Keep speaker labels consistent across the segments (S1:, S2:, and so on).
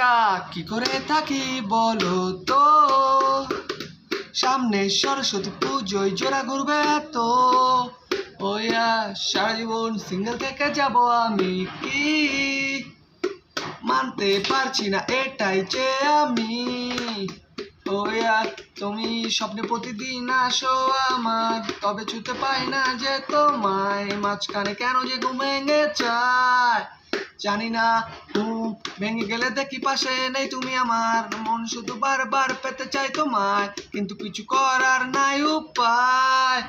S1: একা, কি করে থাকি বলো তো? সামনে সরস্বতী পুজোয় জোড়া ঘুরবে তো ওয়া সারা জীবন সিঙ্গেল থেকে যাব আমি কি? মানতে পারছি না, এটাই যে আমি। ওয়া তুমি স্বপ্নে প্রতিদিন আসো আমার, তবে ছুতে পাই না যে তোমায়। মাঝখানে কেন যে ঘুম ভেঙে যায়, জানি না ভেঙে গেলে দেখি পাশে নেই তুমি আমার। মন শুধু বারবার পেতে চাই তোমায়, কিন্তু কিছু করার নাই উপায়।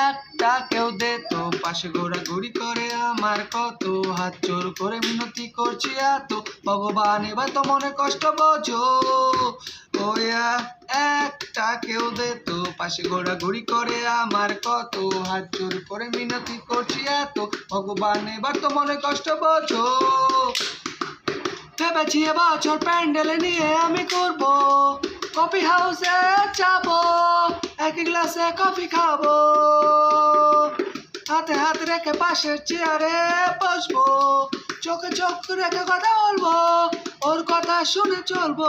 S1: একটা কেউ দে তো, পাশে ঘোরাঘুরি করে আমার কত হাত। জোর করে মিনতি করছি এত, ভগবান এবার তো মনে কষ্ট বোঝো। ওয়া একটা কেউ দে তো, পাশে ঘোরাঘুরি করে আমার কত হাত। জোর করে মিনতি করছি এত, ভগবান এবার তো মনে কষ্ট বোঝো। ভেবেছি এবছর প্যান্ডেলে নিয়ে আমি করব। কফি হাউসে যাব, এক গ্লাসে কফি খাব। হাতে হাত রেখে পাশের চেয়ারে বসবো। চোখে চোখ রেখে কথা বলব, ওর কথা শুনে চলবো।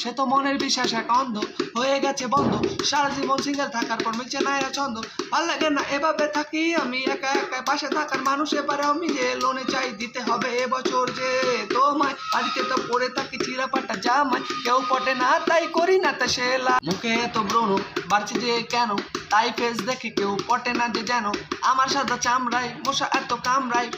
S1: সে তো মনের বিশ্বাস এক অন্ধ, হয়ে গেছে বন্ধ। সারা জীবন সিঙ্গেল থাকার পর মিলছে না এরা ছন্দ। ভালো লাগে না, এভাবে থাকি আমি, একা একা পাশে থাকার মানুষ এবারে আমি যে লোনে চাই, দিতে হবে এবছর যে তোমায়। বাড়িতে তো পড়ে থাকি চিরাপাটা জামাই। কেউ পটে না, তাই করি না তা সেলা মুখে এত ব্রণ, বাড়ছে যে কেন? তাই ফেস দেখে কেউ পটে না যে যেন। আমার সাদা চামড়ায়, মশা এত কামড়ায়।